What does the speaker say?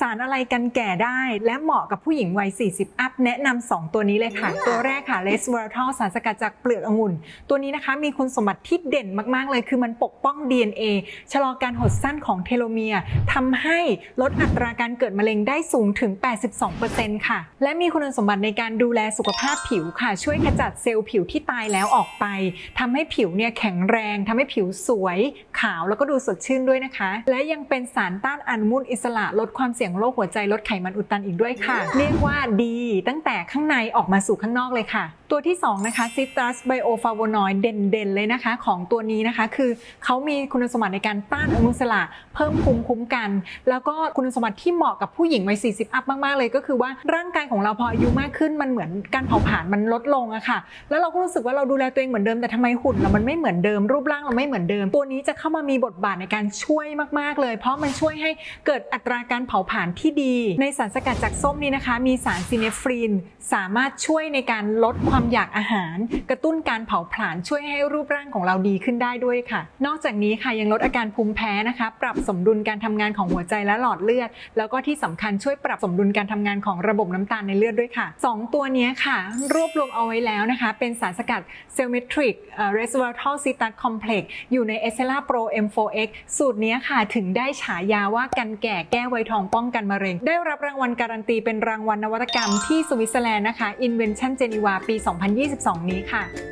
สารอะไรกันแก่ได้ และเหมาะกับผู้หญิงวัย 40 อัพ แนะนำ2ตัวนี้เลยค่ะ ตัวแรกค่ะเลสเวอร์ทอลสารสกัดจากเปลือกองุ่น ตัวนี้นะคะมีคุณสมบัติที่เด่นมาก ๆ เลย คือมันปกป้อง DNA ชะลอการหดสั้นของเทโลเมียร์ทำให้ลดอัตราการเกิดมะเร็งได้สูงถึง 82%ค่ะ และมีคุณสมบัติในการดูแลสุขภาพผิวค่ะ ช่วยขจัดเซลล์ผิวที่ตายแล้วออกไปทำให้ผิวเนี่ยแข็งแรงทำให้ผิวสวย ขาวแล้วก็ดูสดชื่นด้วยนะคะ และยังเป็นสารต้านอนุมูลอิสระลดความเสี่ยงโรคหัวใจลดไขมันอุดตันอีกด้วยค่ะ เรียกว่าดีตั้งแต่ข้างในออกมาสู่ข้างนอกเลยค่ะตัวที่2นะคะซิตรัสไบโอฟาโวนอยด์เด่นๆ เลยนะคะ ของตัวนี้นะคะ คือเขามีคุณสมบัติในการต้านอนุมูลอิสระเพิ่มภูมิคุ้มกัน แล้วก็คุณสมบัติที่เหมาะกับผู้หญิงวัย 40 อัพมาก ๆ เลยก็คือว่าร่างกายของเราพออายุมากขึ้นมันเหมือนการเผาผลาญมันลดลงอะค่ะ แล้วเราก็รู้สึกว่าเราดูแลตัวเองเหมือนเดิมแต่ทำไมหุ่นเรามันไม่เหมือนเดิมรูปร่างเราไม่เหมือนเดิม ตัวนี้จะเข้ามามีบทบาทในการช่วยมาก ๆ เลย เพราะมันช่วยให้เกิดอัตราการเผาผลาญที่ดี ในสารสกัดจากส้มนี้นะคะ มีสารซิเนฟรีนสามารถช่วยในการลดความอยากอาหาร กระตุ้นการเผาผลาญช่วยให้รูปร่างของเราดีขึ้นได้ด้วยค่ะ นอกจากนี้ค่ะยังลดอาการภูมิแพ้นะคะ ปรับสมดุลการทำงานของหัวใจและหลอดเลือด แล้วก็ที่สำคัญช่วยปรับสมดุลการทำงานของระบบน้ำตาลในเลือดด้วยค่ะ 2 ตัวนี้ค่ะ รวบรวมเอาไว้แล้วนะคะ เป็นสารสกัดเซลเมทริกเรสเวอร์ทัลซิตัสคอมเพล็กซ์อยู่ในเอเซล่าโปร M4X สูตรนี้ค่ะถึงได้ฉายาว่ากันแก่แก้ไวทองป้องกันมะเร็ง ได้รับรางวัลการันตีเป็นรางวัลนวัตกรรมที่สวิตเซอร์แลนด์นะคะ Invention Geneva ปี2022 นี้ค่ะ